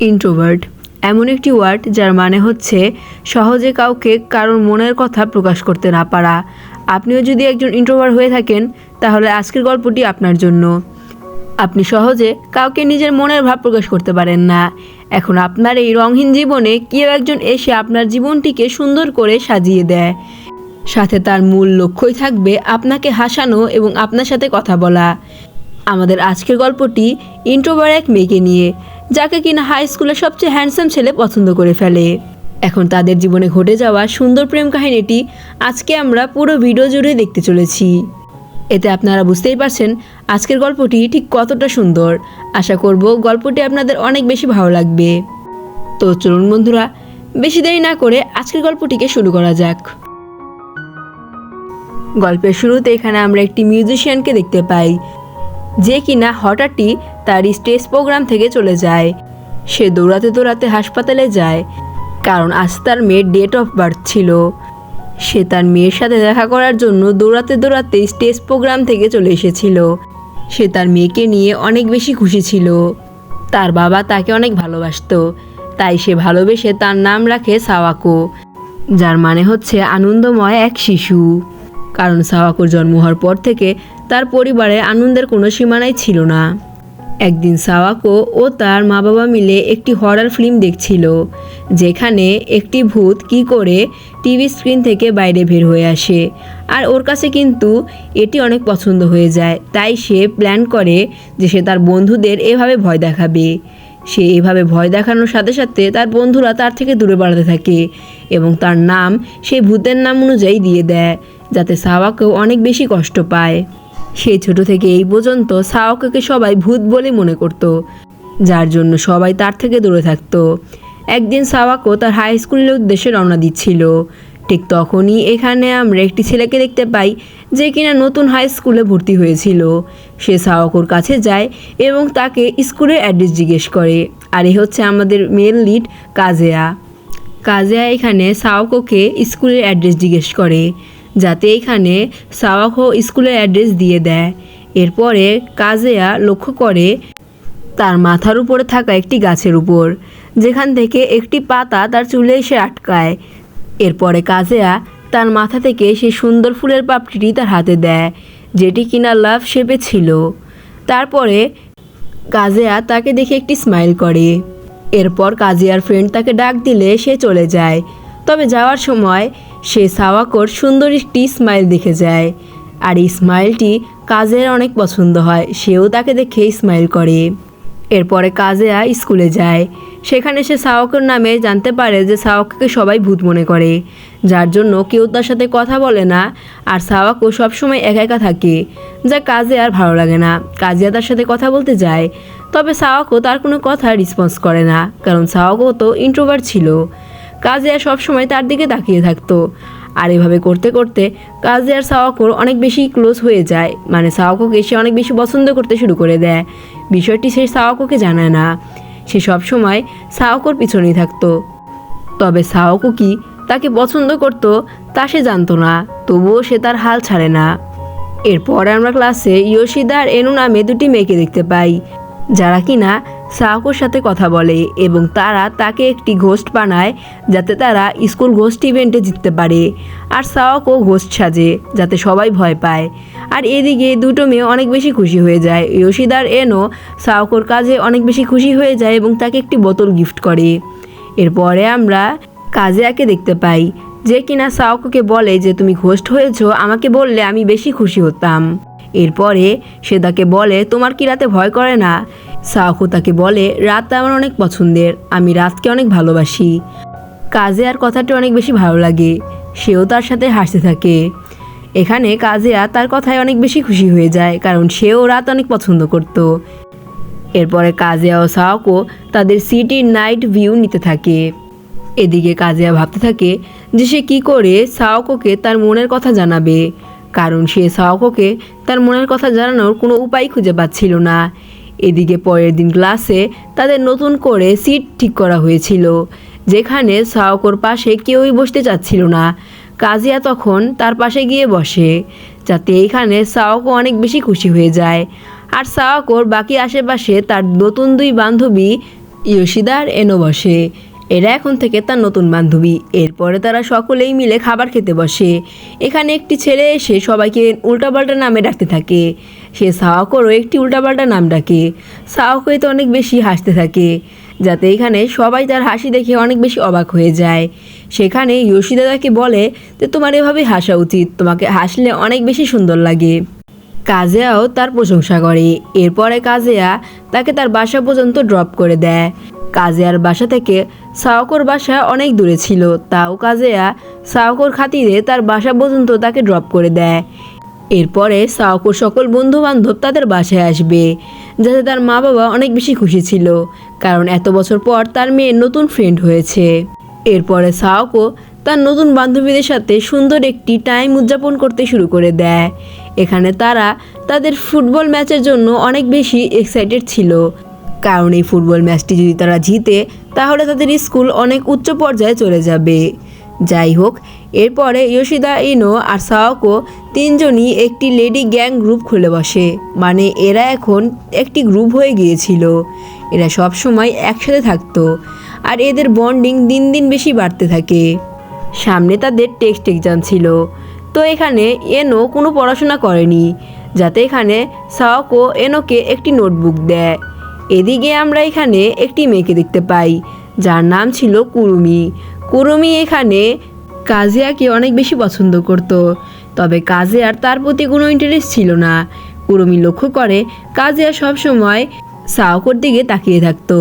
Introvert এমন একটি word যার মানে হচ্ছে সহজে কাউকে কারোর মনের কথা প্রকাশ করতে না পারা। আপনিও যদি একজন ইন্ট্রোভার্ট হয়ে থাকেন, তাহলে আজকের গল্পটি আপনার জন্য। আপনি সহজে কাউকে নিজের মনের ভাব প্রকাশ করতে পারেন না। এখন আপনার এই রঙহীন জীবনে কেউ একজন এসে আপনার জীবনটিকে সুন্দর করে সাজিয়ে দেয়। সাথে তার মূল লক্ষ্যই থাকবে আপনাকে হাসানো এবং আপনার সাথে কথা বলা। আমাদের আজকের গল্পটি ইন্ট্রোভার এক মেয়েকে নিয়ে। যাকে কিনা হাই স্কুলে সবচেয়ে হ্যান্ডসাম ছেলে পছন্দ করে ফেলে। এখন তাদের জীবনে ঘটে যাওয়া সুন্দর প্রেম কাহিনীটি আজকে আমরা পুরো ভিডিও জুড়ে দেখতে চলেছি। এতে আপনারা বুঝতেই পারছেন আজকের গল্পটি ঠিক কতটা সুন্দর। আশা করব গল্পটি আপনাদের অনেক বেশি ভালো লাগবে। তো চলুন বন্ধুরা, বেশি দেরি না করে আজকের গল্পটিকে শুরু করা যাক। গল্পের শুরুতে এখানে আমরা একটি মিউজিশিয়ানকে দেখতে পাই। যে কিনা হঠাৎই তার স্টেজ প্রোগ্রাম থেকে চলে যায়। সে দৌড়াতে দৌড়াতে হাসপাতালে যায়, কারণ আজ তার মেয়ের ডেট অফ বার্থ ছিল। সে তার মেয়ের সাথে দেখা করার জন্য দৌড়াতে দৌড়াতে স্টেজ প্রোগ্রাম থেকে চলে এসেছিল। সে তার মেয়েকে নিয়ে অনেক বেশি খুশি ছিল। তার বাবা তাকে অনেক ভালোবাসতো, তাই সে ভালোবেসে তার নাম রাখে সাওয়াকো, যার মানে হচ্ছে আনন্দময় এক শিশু। কারণ সাওয়াকোর জন্ম হওয়ার পর থেকে তার পরিবারে আনন্দের কোনো সীমানাই ছিল না। একদিন সাওয়াকো ও তার মা বাবা মিলে একটি হরার ফিল্ম দেখছিল, যেখানে একটি ভূত কি করে টিভি স্ক্রিন থেকে বাইরে বের হয়ে আসে। আর ওর কাছে কিন্তু এটি অনেক পছন্দ হয়ে যায়, তাই সে প্ল্যান করে যে সে তার বন্ধুদের এভাবে ভয় দেখাবে। সে এভাবে ভয় দেখানোর সাথে সাথে তার বন্ধুরা তার থেকে দূরে বাড়াতে থাকে এবং তার নাম সেই ভূতের নাম অনুযায়ী দিয়ে দেয়, যাতে সাওয়াকেও অনেক বেশি কষ্ট পায়। সেই ছোট থেকে এই পর্যন্ত সাওয়াকে সবাই ভূত বলে মনে করত, যার জন্য সবাই তার থেকে দূরে থাকতো। একদিন সাওয়াকো তার হাই স্কুলের উদ্দেশ্যে রওনা দিচ্ছিল। ঠিক তখনই এখানে আমরা একটি ছেলেকে দেখতে পাই, যে কিনা নতুন হাই স্কুলে ভর্তি হয়েছিল। সে সাওয়াকোর কাছে যায় এবং তাকে স্কুলের অ্যাড্রেস জিজ্ঞেস করে, আর এ হচ্ছে আমাদের মেল লিড কাজেয়া। কাজেয়া এখানে সাওকোকে স্কুলের অ্যাড্রেস জিজ্ঞেস করে। যাতে এখানে সাওয়াকো স্কুলের অ্যাড্রেস দিয়ে দেয়। এরপরে কাজেয়া লক্ষ্য করে তার মাথার উপরে থাকা একটি গাছের উপর, যেখান থেকে একটি পাতা তার চুলে এসে আটকায়। এরপরে কাজেয়া তার মাথা থেকে সেই সুন্দর ফুলের পাপড়িটি তার হাতে দেয়, যেটি কিনা লাভ শেপে ছিল। তারপরে কাজেয়া তাকে দেখে একটি স্মাইল করে। এরপর কাজিয়ার ফ্রেন্ড তাকে ডাক দিলে সে চলে যায়। তবে যাওয়ার সময় সে সাওয়াকোর সুন্দর একটি স্মাইল দেখে যায়। আর এই স্মাইলটি কাজের অনেক পছন্দ হয়, সেও তাকে দেখে স্মাইল করে। এরপরে কাজেয়া স্কুলে যায়। সেখানে সে সাওয়াকের নামে জানতে পারে যে সাওয়াককে সবাই ভূত মনে করে, যার জন্য কেউ তার সাথে কথা বলে না, আর সাওয়াকও সবসময় একা একা থাকে, যা কাজে আর ভালো লাগে না। কাজিয়া তার সাথে কথা বলতে যায়, তবে সাওয়াকও তার কোনো কথা রেসপন্স করে না, কারণ সাওয়াকও তো ইন্ট্রোভার ছিল। কাজিয়া সবসময় তার দিকে তাকিয়ে থাকতো। আর এভাবে করতে করতে কাজে আর সাওয়াকোর অনেক বেশি ক্লোজ হয়ে যায়। মানে সাওয়াকোকে সে অনেক বেশি পছন্দ করতে শুরু করে দেয়। বিষয়টি সে সাওয়াকোকে জানায় না। সে সবসময় সাওয়াকোর পিছনেই থাকতো। তবে সাওয়াকো কি তাকে পছন্দ করত তা সে জানতো না। তবুও সে তার হাল ছাড়ে না। এরপর আমরা ক্লাসে ইয়োশিদা আর এনু নামে দুটি মেয়েকে দেখতে পাই, যারা কিনা সাওকোর সাথে কথা বলে এবং তারা তাকে একটি ঘোস্ট বানায় যাতে তারা স্কুল ঘোস্ট ইভেন্টে জিততে পারে। আর সাওকো ঘোস্ট সাজে যাতে সবাই ভয় পায়। আর এদিকে দুটো মেয়ে অনেক বেশি খুশি হয়ে যায়। ইয়োশিদার এনো সাওকোর কাজে অনেক বেশি খুশি হয়ে যায় এবং তাকে একটি বোতল গিফট করে। এরপরে আমরা কাজেয়াকে দেখতে পাই, যে কিনা সাওকোকে বলে যে, তুমি ঘোস্ট হয়েছো, আমাকে বললে আমি বেশি খুশি হতাম। এরপরে সে তাকে বলে, তোমার কি রাতে ভয় করে না? সাওকো তাকে বলে, রাত আমার অনেক পছন্দের, আমি রাতকে অনেক ভালোবাসি। কাজে আর কথাটি অনেক বেশি ভালো লাগে, সেও তার সাথে হাসতে থাকে। এখানে কাজেয়া তার কথায় অনেক বেশি খুশি হয়ে যায়, কারণ সেও রাত অনেক পছন্দ করত। এরপরে কাজেয়া ও সাওকো তাদের সিটির নাইট ভিউ নিতে থাকে। এদিকে কাজিয়া ভাবতে থাকে যে সে কী করে সাওকোকে তার মনের কথা জানাবে, কারণ সে সাওকোকে তার মনের কথা জানানোর কোনো উপায় খুঁজে পাচ্ছিল না। এদিকে পরের দিন ক্লাসে তাদের নতুন করে সিট ঠিক করা হয়েছিল, যেখানে সাওকোর পাশে কেউই বসতে চাচ্ছিল না। কাজিয়া তখন তার পাশে গিয়ে বসে, যাতে এইখানে সাওকো অনেক বেশি খুশি হয়ে যায়। আর সাওকোর বাকি আশেপাশে তার নতুন দুই বান্ধবী ইয়োশিদা আর এনো বসে। এরা এখন থেকে তার নতুন বান্ধবী। এরপরে তারা সকলেই মিলে খাবার খেতে বসে। এখানে একটি ছেলে এসে সবাইকে উল্টাপাল্টা নামে ডাকতে থাকে। সে সাওয়াকোরও একটি উল্টাপাল্টা নাম ডাকে। সাওয়াকো তো অনেক বেশি হাসতে থাকে, যাতে এখানে সবাই তার হাসি দেখে অনেক বেশি অবাক হয়ে যায়। সেখানে ইয়োশিদা বলে যে, তোমার এভাবে হাসা উচিত, তোমাকে হাসলে অনেক বেশি সুন্দর লাগে। কাজেয়াও তার প্রশংসা করে। এরপরে কাজেয়া তাকে তার বাসা পর্যন্ত ড্রপ করে দেয়। কাজেয়ার বাসা থেকে সাওকোর বাসা অনেক দূরে ছিল, তাও কাজেয়া সাওকোর খাতিরে তার বাসা পর্যন্ত তাকে ড্রপ করে দেয়। এরপরে সাওকোর সকল বন্ধু বান্ধব তাদের বাসায় আসবে, যাতে তার মা বাবা অনেক বেশি খুশি ছিল, কারণ এত বছর পর তার মেয়ের নতুন ফ্রেন্ড হয়েছে। এরপরে সাওকো তার নতুন বান্ধবীদের সাথে সুন্দর একটি টাইম উদযাপন করতে শুরু করে দেয়। এখানে তারা তাদের ফুটবল ম্যাচের জন্য অনেক বেশি এক্সাইটেড ছিল। কারণ এই ফুটবল ম্যাচটি যদি তারা জিতে, তাহলে তাদের স্কুল অনেক উচ্চ পর্যায়ে চলে যাবে। যাই হোক, এরপরে ইয়োশিদা, ইনো আর সাওকো তিনজনই একটি লেডি গ্যাং গ্রুপ খুলে বসে। মানে এরা এখন একটি গ্রুপ হয়ে গিয়েছিল। এরা সব সময় একসাথে থাকতো। আর এদের বন্ডিং দিন দিন বেশি বাড়তে থাকে। সামনে তাদের টেক্সট এক্সাম ছিল। তো এখানে এনো কোনো পড়াশোনা করেনি। যাতে এখানে সাওকো এনোকে একটি নোটবুক দেয়। এদিকে আমরা এখানে একটি মেয়েকে দেখতে পাই। যার নাম ছিল কুরুমি। কুরুমি এখানে কাজিয়াকে অনেক বেশি পছন্দ করত। তবে কাজে আর তার প্রতি কোনো ইন্টারেস্ট ছিল না। কুরুমি লক্ষ্য করে কাজে কাজিয়া সবসময় সাওকোর দিকে তাকিয়ে থাকতো,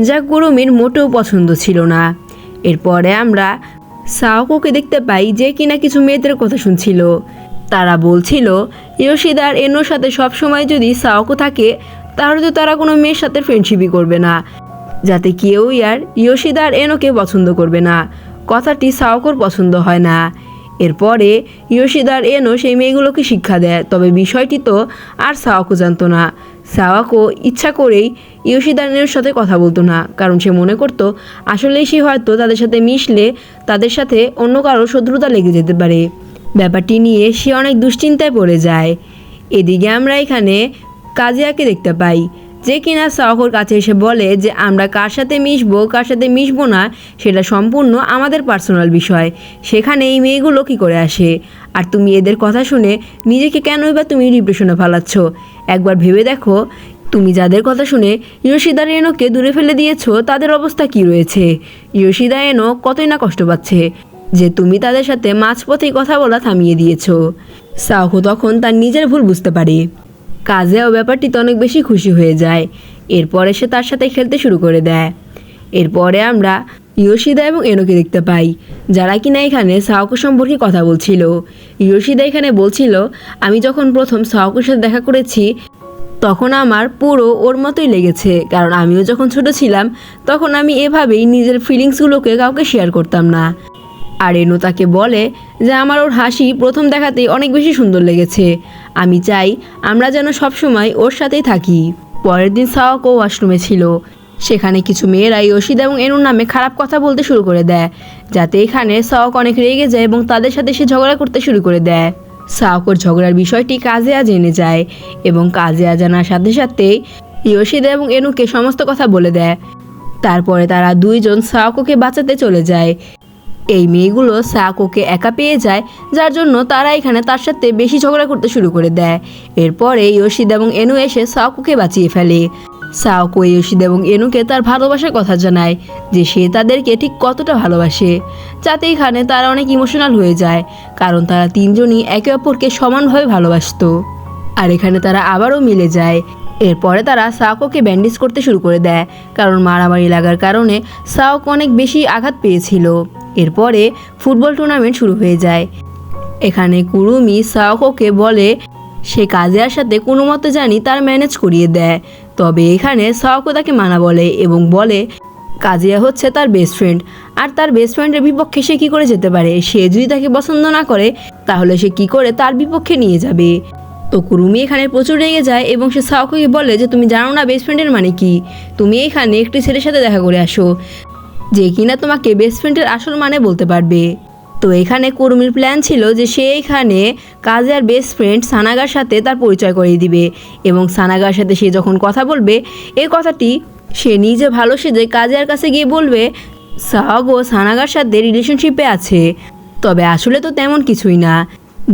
যা কুরুমির মোটেও পছন্দ ছিল না। এরপরে আমরা সাওকোকে দেখতে পাই যে কিনা কিছু মেয়েদের কথা শুনছিল। তারা বলছিল ইয়োশিদার এনোর সাথে সবসময় যদি সাওকো থাকে, তাহলে তো তারা কোনো মেয়ের সাথে ফ্রেন্ডশিপই করবে না। যাতে কেউই আর ইয়োশিদার এনোকে পছন্দ করবে না। কথাটি সাওকোর পছন্দ হয় না। এরপরে ইয়োশিদার এনো সেই মেয়েগুলোকে শিক্ষা দেয়, তবে বিষয়টি তো আর সাওয়াকো জানতো না। সাওয়াকো ইচ্ছা করেই ইয়োশিদার এনোর সাথে কথা বলতো না, কারণ সে মনে করতো আসলেই সে হয়তো তাদের সাথে মিশলে তাদের সাথে অন্য কারও শত্রুতা লেগে যেতে পারে। ব্যাপারটি নিয়ে সে অনেক দুশ্চিন্তায় পড়ে যায়। এদিকে আমরা এখানে কাজিয়াকে দেখতে পাই। যে কিনা সাহর কাছে এসে বলে যে আমরা কার সাথে মিশবো, কার সাথে মিশবো না, সেটা সম্পূর্ণ আমাদের পার্সোনাল বিষয়। সেখানে এই মেয়েগুলো কী করে আসে? আর তুমি এদের কথা শুনে নিজেকে কেনই বা তুমি ডিপ্রেশনে ফালাচ্ছ? একবার ভেবে দেখো, তুমি যাদের কথা শুনে ইয়োশিদা রেনোকে দূরে ফেলে দিয়েছ, তাদের অবস্থা কি রয়েছে? ইয়োশিদা এনো কতই না কষ্ট পাচ্ছে যে তুমি তাদের সাথে মাঝপথেই কথা বলা থামিয়ে দিয়েছ। সাহু তখন তার নিজের ভুল বুঝতে পারে। কাজেও ব্যাপারটিতে অনেক বেশি খুশি হয়ে যায়। এরপরে সে তার সাথে খেলতে শুরু করে দেয়। এরপরে আমরা ইয়োশিদা এবং এনোকে দেখতে পাই, যারা কিনা এখানে সাওকো সম্পর্কে কথা বলছিল। ইয়োশিদা এখানে বলছিল, আমি যখন প্রথম সাওকোর সাথে দেখা করেছি, তখন আমার পুরো ওর মতোই লেগেছে। কারণ আমিও যখন ছোট ছিলাম, তখন আমি এভাবেই নিজের ফিলিংসগুলোকে কাউকে শেয়ার করতাম না। আর এনু তাকে বলে যে, আমার ওর হাসি প্রথম দেখাতেই অনেক বেশি সুন্দর লেগেছে। আমি চাই আমরা যেন সবসময় ওর সাথেই থাকি। পরের দিন সাওয়াকও ওয়াশরুমে ছিল। সেখানে কিছু মেয়েরা ইয়োশিদা এবং এনুর নামে খারাপ কথা বলতে শুরু করে দেয়, যাতে এখানে সাওয়াক অনেক রেগে যায় এবং তাদের সাথে সে ঝগড়া করতে শুরু করে দেয়। সাওকর ঝগড়ার বিষয়টি কাজেয়া জেনে যায় এবং কাজেয়া জানার সাথে সাথে ইয়োশিদা এবং এনুকে সমস্ত কথা বলে দেয়। তারপরে তারা দুইজন সাওকোকে বাঁচাতে চলে যায়। এই মেয়েগুলো সাকোকে একা পেয়ে যায়, যার জন্য তারা এখানে তার সাথে বেশি ঝগড়া করতে শুরু করে দেয়। এরপরে ইয়োশিদ এবং এনু এসে সাওকোকে বাঁচিয়ে ফেলে। সাওকো ইয়োশিদ এবং এনুকে তার ভালোবাসার কথা জানায়, যে সে তাদেরকে ঠিক কতটা ভালোবাসে। যাতে এখানে তারা অনেক ইমোশনাল হয়ে যায়, কারণ তারা তিনজনই একে অপরকে সমানভাবে ভালোবাসতো। আর এখানে তারা আবারও মিলে যায়। এরপরে তারা সাওকোকে ব্যান্ডেজ করতে শুরু করে দেয়, কারণ মারামারি লাগার কারণে সাওক অনেক বেশি আঘাত পেয়েছিল। এরপরে ফুটবল টুর্নামেন্ট শুরু হয়ে যায়। এখানে কুরুমি সাওকোকে বলে, সে কাজের সাথে কোনো মতে জানি তার ম্যানেজ করিয়ে দেয়। তবে এখানে সাওকো তাকে মানা বলে এবং বলে, কাজিয়া হচ্ছে তার বেস্ট ফ্রেন্ড আর তার বেস্ট ফ্রেন্ডের বিপক্ষে সে কী করে যেতে পারে? সে যদি তাকে পছন্দ না করে, তাহলে সে কি করে তার বিপক্ষে নিয়ে যাবে? তো কুরুমি এখানে প্রচুর রেগে যায় এবং সে সাওকোকে বলে যে, তুমি জানো না বেস্ট ফ্রেন্ডের মানে কি? তুমি এখানে একটি ছেলের সাথে দেখা করে আসো, যে কিনা তোমাকে বেস্ট ফ্রেন্ডের আসল মানে বলতে পারবে। তো এখানে কুরুমির প্ল্যান ছিল যে, সে এখানে কাজের বেস্ট ফ্রেন্ড সানাগার সাথে তার পরিচয় করিয়ে দিবে এবং সানাগার সাথে সে যখন কথা বলবে এই কথাটি সে নিজে ভালো সেজে কাজের কাছে গিয়ে বলবে সাহাগো সানাগার সাথে রিলেশনশিপে আছে, তবে আসলে তো তেমন কিছুই না।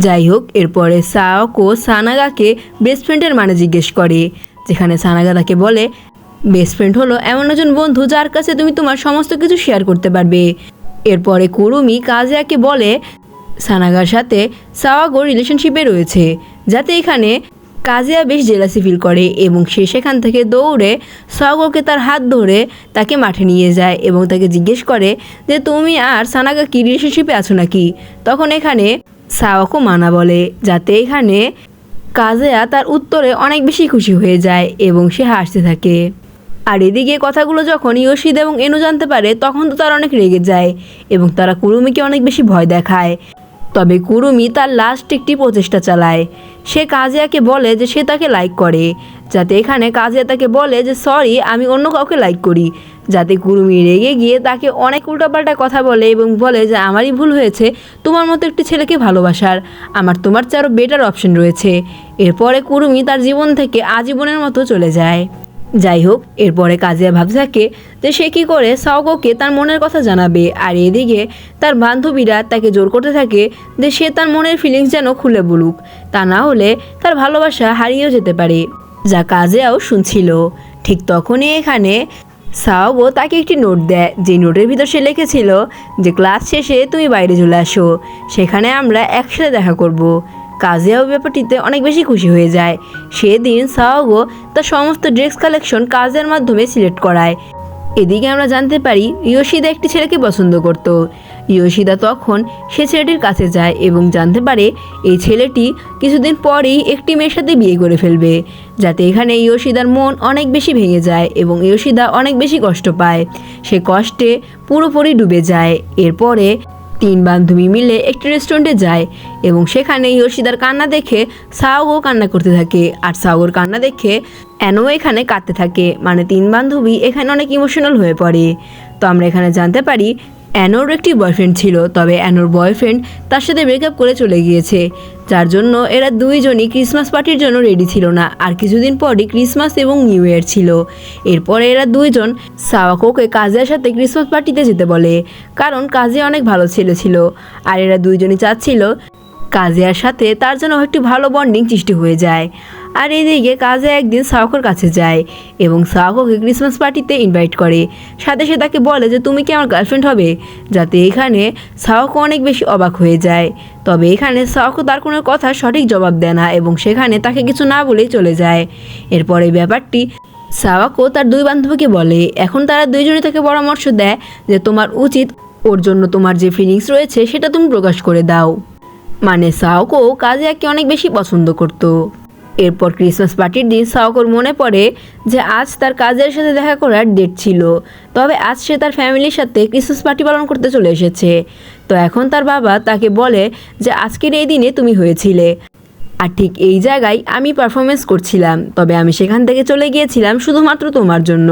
যাই হোক এরপরে সাওকো সানাগাকে বেস্ট ফ্রেন্ডের মানে জিজ্ঞেস করে, যেখানে সানাগা তাকে বলে বেস্ট ফ্রেন্ড হলো এমন একজন বন্ধু যার কাছে তুমি তোমার সমস্ত কিছু শেয়ার করতে পারবে। এরপরে কুরুমি কাজিয়াকে বলে, সানাগার সাথে সাওয়াগো রিলেশনশিপে রয়েছে, যাতে এখানে কাজিয়া বেশ জেলাসি ফিল করে এবং সে সেখান থেকে দৌড়ে সাওয়াগোকে তার হাত ধরে তাকে মাঠে নিয়ে যায় এবং তাকে জিজ্ঞেস করে যে, তুমি আর সানাগা কি রিলেশনশিপে আছো নাকি? তখন এখানে সাওয়াকো মানা বলে, যাতে এখানে কাজেয়া তার উত্তরে অনেক বেশি খুশি হয়ে যায় এবং সে হাসতে থাকে। আর এদিকে কথাগুলো যখন ইয়োশিদ এবং এনু জানতে পারে, তখন তো তারা অনেক রেগে যায় এবং তারা কুরুমিকে অনেক বেশি ভয় দেখায়। তবে কুরুমি তার লাস্ট একটি প্রচেষ্টা চালায়। সে কাজিয়াকে বলে যে সে তাকে লাইক করে, যাতে এখানে কাজিয়া তাকে বলে যে সরি আমি অন্য কাউকে লাইক করি। যাতে কুরুমি রেগে গিয়ে তাকে অনেক উল্টাপাল্টা কথা বলে এবং বলে যে, আমারই ভুল হয়েছে। তোমার মতো একটি ছেলেকে ভালোবাসার। আমার তোমার চেয়ে আরও বেটার অপশন রয়েছে। এরপরে কুরুমি তার জীবন থেকে আজীবনের মতো চলে যায়। যাই হোক, এরপরে কাজিয়া ভাবতে থাকে যে সে কী করে? সাওগোকে তার মনের কথা জানাবে। আর এদিকে তার বান্ধবীরা তাকে জোর করতে থাকে যে, সে তার মনের ফিলিংস যেন খুলে বলুক। তা না হলে তার ভালোবাসা হারিয়েও যেতে পারে। যা কাজেও শুনছিল। ঠিক তখনই এখানে সাওগো তাকে একটি নোট দেয়, যে নোটের ভিতর সে লিখেছিল যে, ক্লাস শেষে তুমি বাইরে চলে আসো, সেখানে আমরা একসাথে দেখা করব। কাজিয়াও ব্যাপারটিতে অনেক বেশি খুশি হয়ে যায়। সেদিন সাওগো তার সমস্ত ড্রেস কালেকশন কাজের মাধ্যমে সিলেক্ট করায়। এদিকে আমরা জানতে পারি, ইয়োশিদা একটি ছেলেকে পছন্দ করত। ইয়োশিদা তখন সে ছেলেটির কাছে যায় এবং জানতে পারে এই ছেলেটি কিছুদিন পরেই একটি মেয়ের সাথে বিয়ে করে ফেলবে, যাতে এখানে ইয়োশিদার মন অনেক বেশি ভেঙে যায় এবং ইয়োশিদা অনেক বেশি কষ্ট পায়। সে কষ্টে পুরোপুরি ডুবে যায়। এরপরে তিন বান্ধবী মিলে একটি রেস্টুরেন্টে যায় এবং সেখানে ইয়োশিদার কান্না দেখে সাওগো কান্না করতে থাকে আর সাওগোর কান্না দেখে অ্যানো এখানে কাঁদতে থাকে। মানে তিন বান্ধবী এখানে অনেক ইমোশনাল হয়ে পড়ে। তো আমরা এখানে জানতে পারি অ্যানোর একটি বয়ফ্রেন্ড ছিল, তবে অ্যানোর বয়ফ্রেন্ড তার সাথে ব্রেকআপ করে চলে গিয়েছে। যার জন্য এরা দুইজনই ক্রিসমাস পার্টির জন্য রেডি ছিল না, আর কিছুদিন পরই ক্রিসমাস এবং নিউ ইয়ার ছিল। এরপরে এরা দুইজন সাওয়াকোকে কাজের সাথে ক্রিসমাস পার্টিতে যেতে বলে, কারণ কাজে অনেক ভালো ছেলে ছিল, আর এরা দুইজনই চাচ্ছিল কাজিয়ার সাথে তার জন্য একটি ভালো বন্ডিং সৃষ্টি হয়ে যায়। আর এদিকে কাজে একদিন সাওকোর কাছে যায় এবং সাওকোকে ক্রিসমাস পার্টিতে ইনভাইট করে। সাথে সে তাকে বলে যে, তুমি কি আমার গার্লফ্রেন্ড হবে? যাতে এখানে সাওকো অনেক বেশি অবাক হয়ে যায়। তবে এখানে সাওকো তার কোনো কথা সঠিক জবাব দেয় না এবং সেখানে তাকে কিছু না বলেই চলে যায়। এরপরে ব্যাপারটি সাওয়াকো তার দুই বান্ধবীকে বলে, এখন তারা দুইজনে তাকে পরামর্শ দেয় যে, তোমার উচিত ওর জন্য তোমার যে ফিলিংস রয়েছে সেটা তুমি প্রকাশ করে দাও। মানে সাওকো কাজিয়াকে অনেক বেশি পছন্দ করত। এরপর ক্রিসমাস পার্টির দিন সাওকর মনে পড়ে যে আজ তার কাজের সাথে দেখা করার ডেট ছিল। তবে আজ সে তার ফ্যামিলির সাথে ক্রিসমাস পার্টি পালন করতে চলে এসেছে। তো এখন তার বাবা তাকে বলে যে আজকের এই দিনে তুমি হয়েছিলে। আর ঠিক এই জায়গায় আমি পারফরমেন্স করছিলাম, তবে আমি সেখান থেকে চলে গিয়েছিলাম শুধুমাত্র তোমার জন্য।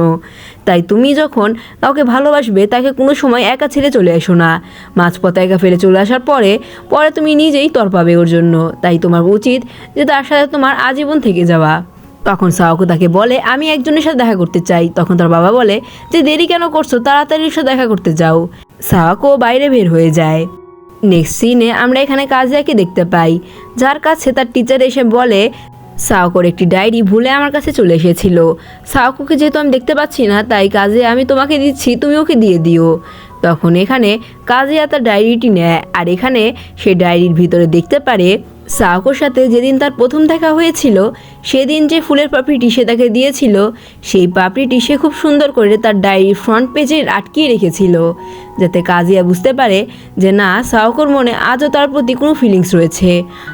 তাই তুমি যখন কাউকে ভালোবাসবে, তাকে কোনো সময় একা ছেড়ে চলে এসো না। মাঝপথে একা ফেলে চলে আসার পরে পরে তুমি নিজেই তর পাবে ওর জন্য। তাই তোমার উচিত যে তার সাথে তোমার আজীবন থেকে যাওয়া। তখন সাওকো তাকে বলে, আমি একজনের সাথে দেখা করতে চাই। তখন তার বাবা বলে, যে দেরি কেন করছ? তাড়াতাড়ি সাথে দেখা করতে যাও। সাওকো বাইরে বের হয়ে যায়। নেক্সট সিনে আমরা এখানে কাজিয়াকে দেখতে পাই। যার কাছে তার টিচার এসে বলে, সাওকোর একটি ডায়েরি ভুলে আমার কাছে চলে এসেছিল। সাওকোকে যেহেতু আমি দেখতে পাচ্ছি না, তাই কাজে আমি তোমাকে দিচ্ছি, তুমি ওকে দিয়ে দিও। তখন এখানে কাজিয়া তার ডায়েরিটি নেয়। আর এখানে সে ডায়েরির ভিতরে দেখতে পারে সাওকোর সাথে যেদিন তার প্রথম দেখা হয়েছিল, সেদিন যে ফুলের পাপড়িটি সে তাকে দিয়েছিল, সেই পাপড়িটি সে খুব সুন্দর করে তার ডায়েরির ফ্রন্ট পেজে আটকিয়ে রেখেছিল, যাতে কাজিয়া বুঝতে পারে যে না সাওকোর মনে আজও তার প্রতি কোনো ফিলিংস রয়েছে।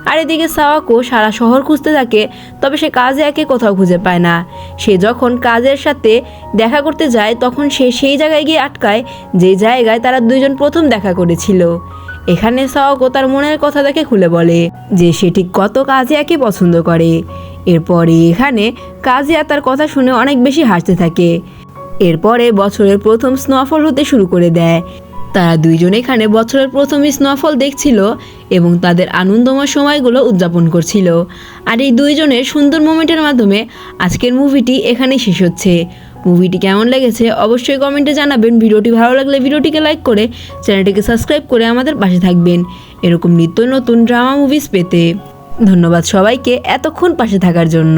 আর এদিকে সাওয়াকো সারা শহর খুঁজতে থাকে, তবে সে কাজিয়াকে কোথাও খুঁজে পায় না। সে যখন কাজের সাথে দেখা করতে যায়, তখন সে সেই জায়গায় গিয়ে আটকায়, যে জায়গায় তারা দুইজন প্রথম দেখা করেছিল। এখানে সাওকো তার মনের কথা দেখে খুলে বলে যে সে ঠিক কত কাজিয়াকে পছন্দ করে। এরপরে এখানে কাজিয়া তার কথা শুনে অনেক বেশি হাসতে থাকে। এরপরে বছরের প্রথম স্নোফল হতে শুরু করে দেয়। তারা দুইজন এখানে বছরের প্রথম স্নোফল দেখছিল এবং তাদের আনন্দময় সময়গুলো উদযাপন করছিল। আর এই দুইজনের সুন্দর মোমেন্টের মাধ্যমে আজকের মুভিটি এখানেই শেষ হচ্ছে। মুভিটি কেমন লেগেছে অবশ্যই কমেন্টে জানাবেন। ভিডিওটি ভালো লাগলে ভিডিওটিকে লাইক করে চ্যানেলটিকে সাবস্ক্রাইব করে আমাদের পাশে থাকবেন। এরকম নিত্য নতুন ড্রামা মুভিজ পেতে। ধন্যবাদ সবাইকে এতক্ষণ পাশে থাকার জন্য।